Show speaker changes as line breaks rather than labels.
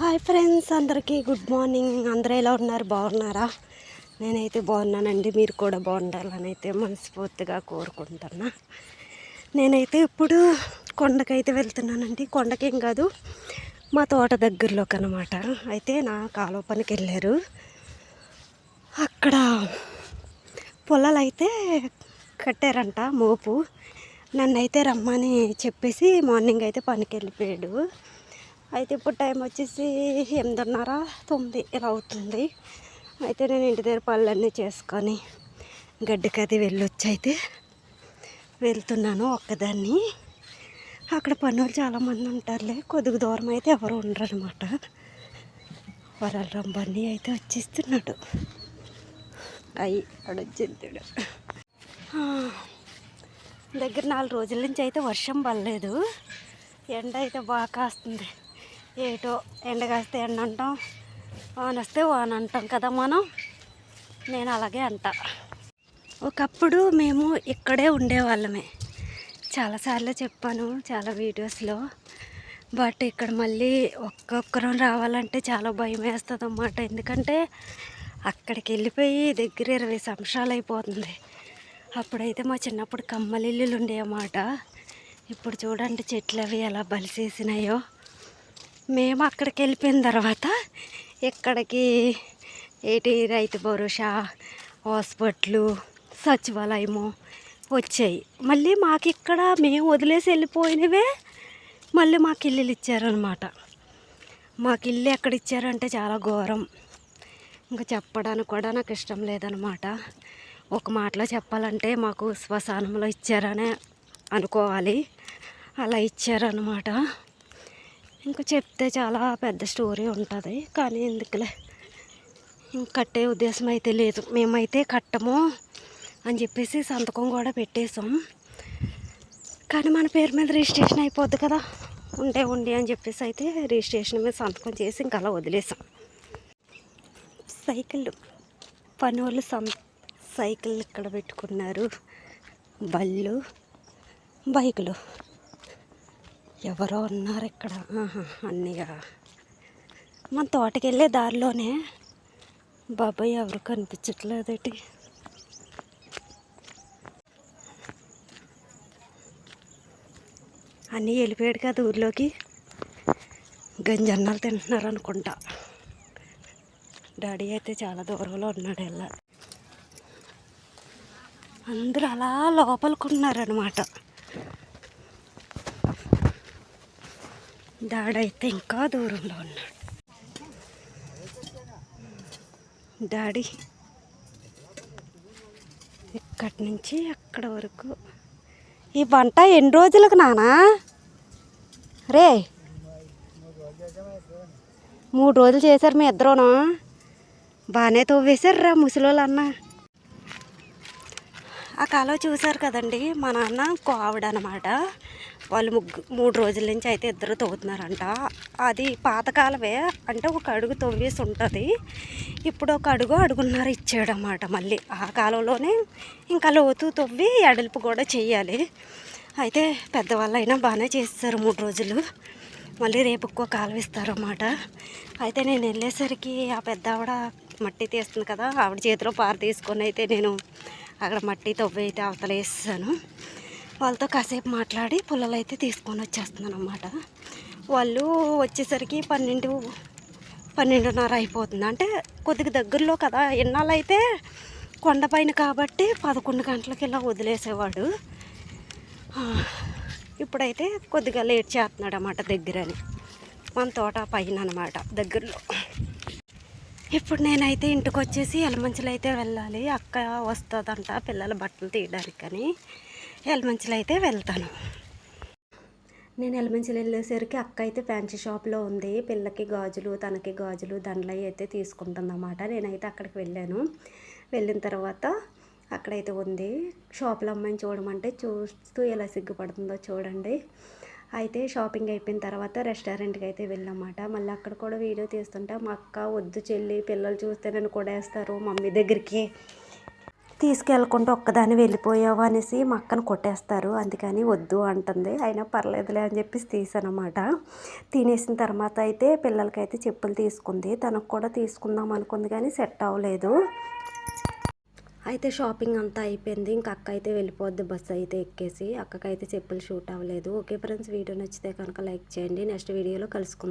Hi friends అందరికీ good morning. అందరూ ఎలా ఉన్నారు? బాగున్నారా? నేనైతే బాగున్నానండి. మీరు కూడా బాగుండాలని అయితే మనస్ఫూర్తిగా కోరుకుంటున్నా. నేనైతే ఇప్పుడు కొండకైతే వెళ్తున్నానండి. కొండకేం కాదు మా తోట దగ్గరలోకి అనమాట అయితే నా కాలువ పనికి వెళ్ళారు. అక్కడ పొలాలు అయితే కట్టారంట మోపు. నన్ను అయితే రమ్మని చెప్పేసి మార్నింగ్ అయితే పనికి వెళ్ళిపోయాడు అయితే ఇప్పుడు టైం వచ్చేసి ఎనిమిదిన్నర తొమ్మిది ఇలా అవుతుంది. అయితే నేను ఇంటి దగ్గర పళ్ళన్నీ చేసుకొని గడ్డికి అది వెళ్ళొచ్చి అయితే వెళ్తున్నాను ఒక్కదాన్ని. అక్కడ పనులు చాలామంది ఉంటారులే కొద్దిగా దూరం అయితే ఎవరు ఉండరు అనమాట వరాల రంబాన్ని అయితే వచ్చేస్తున్నాడు. అయ్యి అడొచ్చింది దగ్గర నాలుగు రోజుల నుంచి అయితే వర్షం పడలేదు. ఎండ అయితే బాగా కాస్తుంది. ఏటో ఎండగాస్తే ఎండ అంటాం వాన వస్తే వాన అంటాం కదా మనం. నేను అలాగే అంట. ఒకప్పుడు మేము ఇక్కడే ఉండేవాళ్ళమే. చాలాసార్లు చెప్పాను చాలా వీడియోస్లో. బట్ ఇక్కడ మళ్ళీ ఒక్కొక్కరం రావాలంటే చాలా భయం వేస్తుంది అన్నమాట. ఎందుకంటే అక్కడికి వెళ్ళిపోయి దగ్గర ఇరవై సంవత్సరాలు అయిపోతుంది. అప్పుడైతే మా చిన్నప్పుడు కమ్మలిల్లులు ఉండేవన్నమాట ఇప్పుడు చూడండి చెట్లు అవి ఎలా బలిసేసినాయో. మేము అక్కడికి వెళ్ళిపోయిన తర్వాత ఇక్కడికి ఏటి రైతు భరోసా హాస్పిటల్ సచివాలయము వచ్చాయి. మళ్ళీ మాకు ఇక్కడ మేము వదిలేసి వెళ్ళిపోయినవే మళ్ళీ మాకు ఇల్లులు ఇచ్చారనమాట మాకు ఇల్లు ఎక్కడ ఇచ్చారంటే చాలా ఘోరం. ఇంకా చెప్పడానికి కూడా నాకు ఇష్టం లేదనమాట ఒక మాటలో చెప్పాలంటే మాకు శ్మశానంలో ఇచ్చారనే అనుకోవాలి. అలా ఇచ్చారనమాట ఇంకా చెప్తే చాలా పెద్ద స్టోరీ ఉంటుంది కానీ ఎందుకులే. కట్టే ఉద్దేశం అయితే లేదు. మేమైతే కట్టము అని చెప్పేసి సంతకం కూడా పెట్టేసాం కానీ మన పేరు మీద రిజిస్ట్రేషన్ అయిపోద్ది కదా ఉండే ఉండి అని చెప్పేసి అయితే రిజిస్ట్రేషన్ మీద సంతకం చేసి ఇంకా అలా వదిలేసాం సైకిల్ పని వాళ్ళు సం సైకిల్ ఇక్కడ పెట్టుకున్నారు. బళ్ళు బైకులు. ఎవరో ఉన్నారు ఇక్కడ. అన్నీగా మన తోటకి వెళ్ళే దారిలోనే. బాబాయ్ ఎవరు కనిపించట్లేదటి. అన్నీ వెళ్ళిపోయాడు కదా ఊర్లోకి. గంజన్నాలు తింటున్నారు అనుకుంటా. డాడీ అయితే చాలా దూరంలో ఉన్నాడు వెళ్ళ అందరూ అలా లోపలికి ఉన్నారనమాట అయితే ఇంకా దూరంలో ఉన్నాడు. డాడీ ఇక్కడి నుంచి అక్కడ వరకు. ఈ వంట ఎన్ని రోజులకు నానా? రే మూడు రోజులు చేశారు మీ ఇద్దరునా? బాగానే తవ్వేశారు రా ముసలోళ్ళు అన్నా ఆ కాలువ చూశారు కదండి మా నాన్న కోవిడ అనమాట వాళ్ళు ముగ్గు మూడు రోజుల నుంచి అయితే ఇద్దరు తవ్వుతున్నారంట. అది పాతకాలమే అంటే ఒక అడుగు తవ్వేసి ఉంటుంది ఇప్పుడు ఒక అడుగు అడుగున్నర ఇచ్చాడనమాట మళ్ళీ. ఆ కాలంలోనే ఇంకా లోతు తవ్వి ఎడల్పు కూడా చేయాలి అయితే పెద్దవాళ్ళు అయినా బాగానే చేస్తారు మూడు రోజులు. మళ్ళీ రేపు ఎక్కువ కాలువ ఇస్తారన్నమాట అయితే నేను వెళ్ళేసరికి ఆ పెద్ద ఆవిడ మట్టి తీస్తుంది కదా ఆవిడ చేతిలో పార తీసుకొని అయితే నేను అక్కడ మట్టి తవ్వి అయితే అవతల వేసాను వాళ్ళతో కాసేపు మాట్లాడి పుల్లలు అయితే తీసుకొని వచ్చేస్తున్నాను అనమాట వాళ్ళు వచ్చేసరికి పన్నెండు పన్నెండున్నర అయిపోతుంది. అంటే కొద్దిగా దగ్గరలో కదా ఇన్నాళ్ళు అయితే కొండపైన కాబట్టి పదకొండు గంటలకి ఇలా వదిలేసేవాడు. ఇప్పుడైతే కొద్దిగా లేట్ చేస్తున్నాడు అన్నమాట దగ్గరని. మన తోట పైన అనమాట దగ్గరలో. ఇప్పుడు నేనైతే ఇంటికి వచ్చేసి ఎలమంచులు అయితే వెళ్ళాలి. అక్క వస్తుందంట పిల్లల బట్టలు తీయడానికి అని ఎలమంచులు అయితే వెళ్తాను. నేను ఎలమంచులు వెళ్ళేసరికి అక్క అయితే ఫ్యాన్సీ షాప్లో ఉంది. పిల్లకి గాజులు తనకి గాజులు దండలు అవి అయితే తీసుకుంటుందన్నమాట. నేనైతే అక్కడికి వెళ్ళాను. వెళ్ళిన తర్వాత అక్కడైతే ఉంది. షాప్లో అమ్మాయిని చూడమంటే చూస్తూ ఎలా సిగ్గుపడుతుందో చూడండి. అయితే షాపింగ్ అయిపోయిన తర్వాత రెస్టారెంట్కి అయితే వెళ్ళామాట మళ్ళీ అక్కడ కూడా వీడియో తీస్తుంటే మా అక్క వద్దు చెల్లి పిల్లలు చూస్తే నన్ను కూడా వేస్తారు మమ్మీ దగ్గరికి తీసుకెళ్ళకుండా ఒక్కదాన్ని వెళ్ళిపోయావు అనేసి మా అక్కను కొట్టేస్తారు. అందుకని వద్దు అంటుంది. అయినా పర్లేదులే అని చెప్పేసి తీసానమాట తినేసిన తర్వాత అయితే పిల్లలకైతే చెప్పులు తీసుకుంది. తనకు కూడా తీసుకుందాం అనుకుంది కానీ సెట్ అవ్వలేదు. అయితే షాపింగ్ అంతా అయిపోయింది. ఇంకా అక్క అయితే వెళ్ళిపోద్ది. బస్సు అయితే ఎక్కేసి అక్కకైతే చెప్పులు షూట్ అవ్వలేదు. ఓకే ఫ్రెండ్స్ వీడియో నచ్చితే కనుక లైక్ చేయండి. నెక్స్ట్ వీడియోలో కలుసుకుందాం.